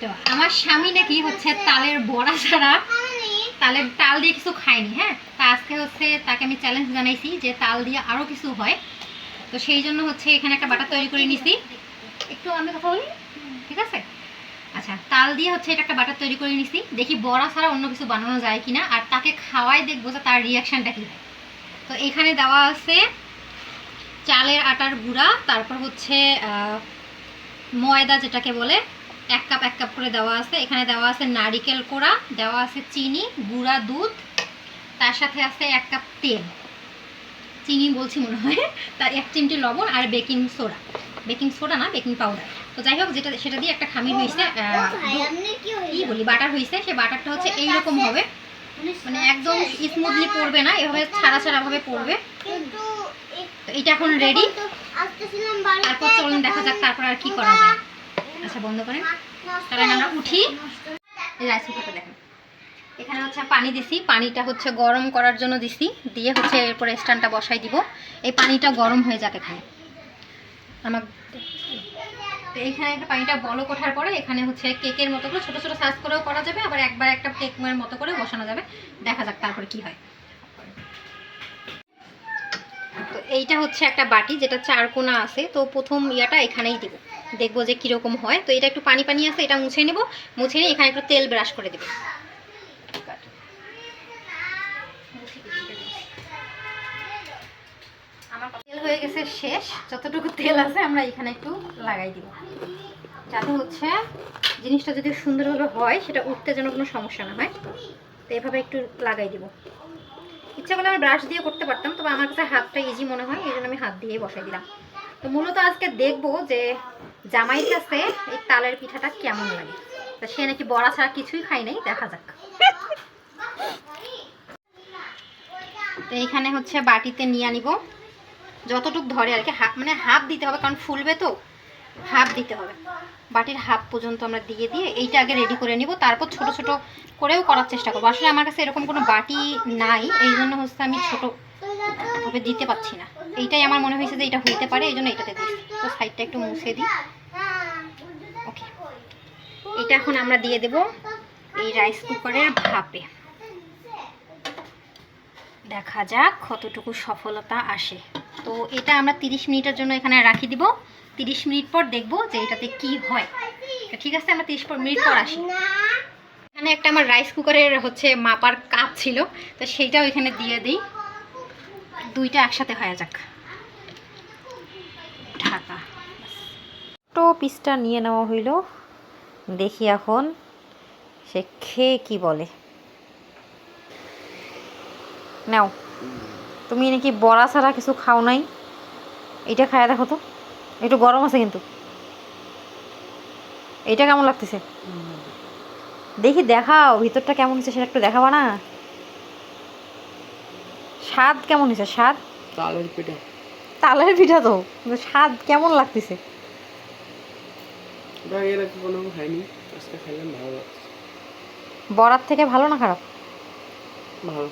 তো আমার স্বামী নাকি হচ্ছে তালের বড়া ছাড়া তালের তাল দিয়ে কিছু খায়নি হ্যাঁ? তা আজকে হচ্ছে তাকে আমি চ্যালেঞ্জ জানাইছি যে তাল দিয়ে আরও কিছু হয়। তো সেই জন্য হচ্ছে এখানে একটা বাটা তৈরি করে নিছি। একটু আমি কথা বলি? ঠিক আছে? আচ্ছা তাল দিয়ে হচ্ছে এটা একটা বাটার তৈরি করে নিছি। দেখি বড়া ছাড়া অন্য কিছু বানানো যায় কিনা। আর তাকে খাওয়াই দেখব যে তার রিয়াকশানটা কী হয়। তো এখানে দেওয়া আছে চালের আটার গুঁড়া, তারপর হচ্ছে ময়দা যেটাকে বলে এক কাপ এক কাপ করে দেওয়া আছে। এখানে দেওয়া আছে নারিকেল কোড়া দেওয়া আছে চিনি গুঁড়া দুধ তার সাথে আছে এক কাপ তেল। চিনি বলছি মনে হয়। তার এক চিমটি লবণ আর বেকিং সোডা। বেকিং সোডা না বেকিং পাউডার। তো যাই হোক যেটা সেটা দিয়ে একটা খামির হয়েছে কি বলি বাটার হয়েছে সে বাটারটা হচ্ছে এইরকম হবে। মানে একদম স্মুথলি পড়বে না এভাবে ছাড়া ছাড়াভাবে পড়বে। তো এটা এখন রেডি তারপর চলুন দেখা যাক তারপর আর কি করা যায়। আচ্ছা বন্ধ করেন। তাহলে আমরা উঠি। রাইস কুকারটা দেখেন। এখানে হচ্ছে পানি দিছি। পানিটা হচ্ছে গরম করার জন্য দিছি। দিয়ে হচ্ছে এরপরে স্ট্যান্ডটা বসাই দিব। এই পানিটা গরম হয়ে যাক এখানে। আমার তো এইখানে একটা পানিটা বলক ওঠার পরে এখানে হচ্ছে কেকের মতো করে ছোটো ছোটো সাইজ করেও করা যাবে। আবার একবার একটা কেকের মতো করে বসানো যাবে। দেখা যাক তারপরে কি হয়। তো এইটা হচ্ছে একটা বাটি, যেটা চার কোনা আছে। তো প্রথম ইয়াটা এখানেই দেবো। দেখব যে কীরকম হয়। তো এটা একটু পানি পানি আছে, এটা মুছে নেব। মুছে নিয়ে এখানে একটু তেল ব্রাশ করে দেবো। তেল হয়ে গেছে শেষ। যতটুকু তেল আছে, আমরা এখানে একটু লাগাই দিব। যাতে হচ্ছে জিনিসটা যদি সুন্দরভাবে হয়, সেটা উঠতে যেন কোনো সমস্যা না হয়। তো এভাবে একটু লাগাই দিব। ইচ্ছা করলে আমি ব্রাশ দিয়ে করতে পারতাম, তবে আমার কাছে হাতটা ইজি মনে হয়, এই জন্য আমি হাত দিয়ে বসাই দিলাম। তো মূলত আজকে দেখব যে জামাইয়ের কাছে এই তালের পিঠাটা কেমন লাগে। তা সে নাকি বড়া ছাড়া কিছুই খাই নাই, দেখা যাক। তো এইখানে হচ্ছে বাটিতে নিয়ে আনিব। যতটুক ধরে আর কি, হাফ মানে হাফ দিতে হবে, কারণ ফুলবে তো, হাফ দিতে হবে। বাটির হাফ পর্যন্ত আমরা দিয়ে দিয়ে এইটা আগে রেডি করে নিব, তারপর ছোট ছোট করেও করার চেষ্টা করব। আসলে আমার কাছে এরকম কোনো বাটি নাই, এই জন্য হচ্ছে আমি ছোট দিতে পারছি না। এইটাই আমার মনে হয়েছে যে এটা হইতে পারে, এই জন্য এটাতে দিই। তো সাইডটা একটু মুছে দিই। ওকে এটা এখন আমরা দিয়ে দেব এই রাইস কুকারের ভাপে। দেখা যাক কতটুকু সফলতা আসে। তো এটা আমরা তিরিশ মিনিটের জন্য এখানে রাখি দিব। তিরিশ মিনিট পর দেখব যে এটাতে কি হয়। ঠিক আছে, আমরা তিরিশ মিনিট পর আসি। এখানে একটা আমার রাইস কুকারের হচ্ছে মাপার কাপ ছিল, তো সেইটাও এখানে দিয়ে দিই। দুইটা একসাথে হয়ে যাক। ঢাকা। ছোটো পিসটা নিয়ে নেওয়া হইল। দেখি এখন সে খেয়ে কি বলে। নাও তুমি নাকি বড়া ছাড়া কিছু খাও নাই? এটা খায়া দেখো তো। একটু গরম আছে কিন্তু। এইটা কেমন লাগতেছে? দেখি দেখাও ভিতরটা কেমন হচ্ছে সেটা একটু দেখাবা না? স্বাদ কেমন হয়েছে? স্বাদ? তালের পিঠা। তালের পিঠা তো। স্বাদ কেমন লাগতেছে? বরার এর আগে কোনো খাইনি আজকে খাইলাম ভালো লাগছে। বড়ার থেকে ভালো না খারাপ? ভালো।